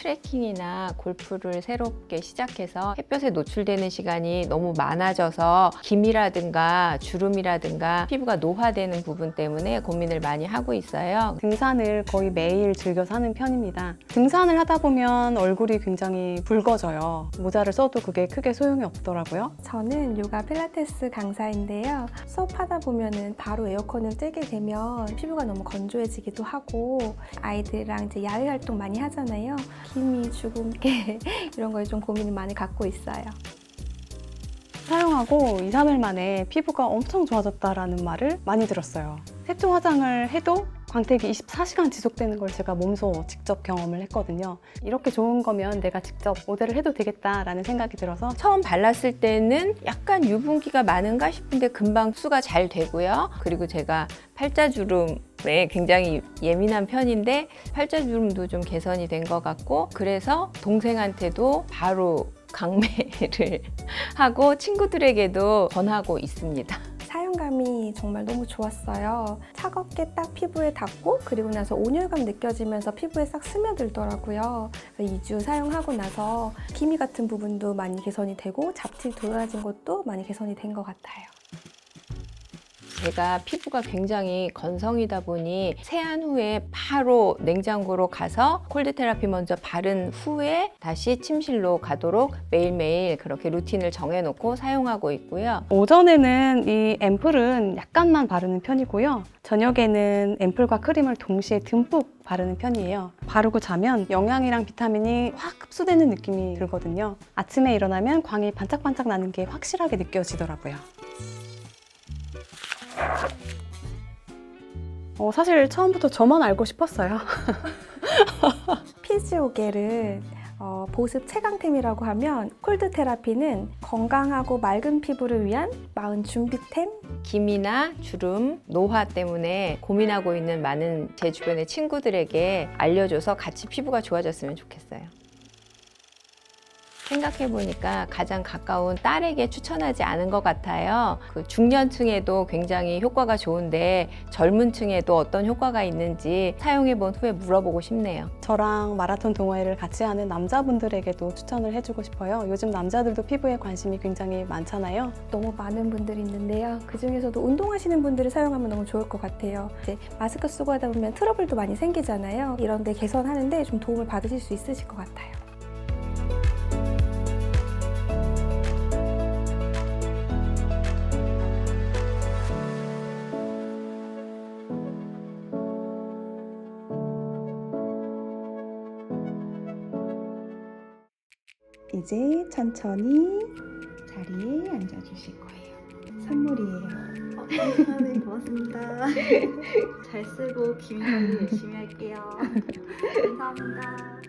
트레킹이나 골프를 새롭게 시작해서 햇볕에 노출되는 시간이 너무 많아져서 김이라든가 주름이라든가 피부가 노화되는 부분 때문에 고민을 많이 하고 있어요. 등산을 거의 매일 즐겨서 하는 편입니다. 등산을 하다 보면 얼굴이 굉장히 붉어져요. 모자를 써도 그게 크게 소용이 없더라고요. 저는 요가 필라테스 강사인데요. 수업하다 보면은 바로 에어컨을 쬐게 되면 피부가 너무 건조해지기도 하고 아이들이랑 이제 야외 활동 많이 하잖아요. 기미, 주근깨 이런 거에 좀 고민을 많이 갖고 있어요. 사용하고 2, 3일 만에 피부가 엄청 좋아졌다라는 말을 많이 들었어요. 색조 화장을 해도 광택이 24시간 지속되는 걸 제가 몸소 직접 경험을 했거든요. 이렇게 좋은 거면 내가 직접 모델을 해도 되겠다라는 생각이 들어서 처음 발랐을 때는 약간 유분기가 많은가 싶은데 금방 흡수가 잘 되고요. 그리고 제가 팔자주름에 굉장히 예민한 편인데 팔자주름도 좀 개선이 된 것 같고 그래서 동생한테도 바로 강매를 하고 친구들에게도 전하고 있습니다. 사용감이 정말 너무 좋았어요. 차갑게 딱 피부에 닿고 그리고 나서 온열감 느껴지면서 피부에 싹 스며들더라고요. 2주 사용하고 나서 기미 같은 부분도 많이 개선이 되고 잡티 도드라진 것도 많이 개선이 된 것 같아요. 제가 피부가 굉장히 건성이다 보니 세안 후에 바로 냉장고로 가서 콜드 테라피 먼저 바른 후에 다시 침실로 가도록 매일매일 그렇게 루틴을 정해놓고 사용하고 있고요. 오전에는 이 앰플은 약간만 바르는 편이고요. 저녁에는 앰플과 크림을 동시에 듬뿍 바르는 편이에요. 바르고 자면 영양이랑 비타민이 확 흡수되는 느낌이 들거든요. 아침에 일어나면 광이 반짝반짝 나는 게 확실하게 느껴지더라고요. 어, 사실 처음부터 저만 알고 싶었어요. 피지오겔을 어, 보습 최강템이라고 하면 콜드 테라피는 건강하고 맑은 피부를 위한 마흔 준비템 기미나 주름, 노화 때문에 고민하고 있는 많은 제 주변의 친구들에게 알려줘서 같이 피부가 좋아졌으면 좋겠어요. 생각해보니까 가장 가까운 딸에게 추천하지 않은 것 같아요. 그 중년층에도 굉장히 효과가 좋은데 젊은 층에도 어떤 효과가 있는지 사용해본 후에 물어보고 싶네요. 저랑 마라톤 동호회를 같이 하는 남자분들에게도 추천을 해주고 싶어요. 요즘 남자들도 피부에 관심이 굉장히 많잖아요. 너무 많은 분들이 있는데요. 그 중에서도 운동하시는 분들이 사용하면 너무 좋을 것 같아요. 이제 마스크 쓰고 하다 보면 트러블도 많이 생기잖아요. 이런데 개선하는데 좀 도움을 받으실 수 있으실 것 같아요. 이제 천천히 자리에 앉아 주실 거예요. 선물이에요. 아, 네, 고맙습니다. 잘 쓰고 기미 관리 열심히 할게요. 감사합니다.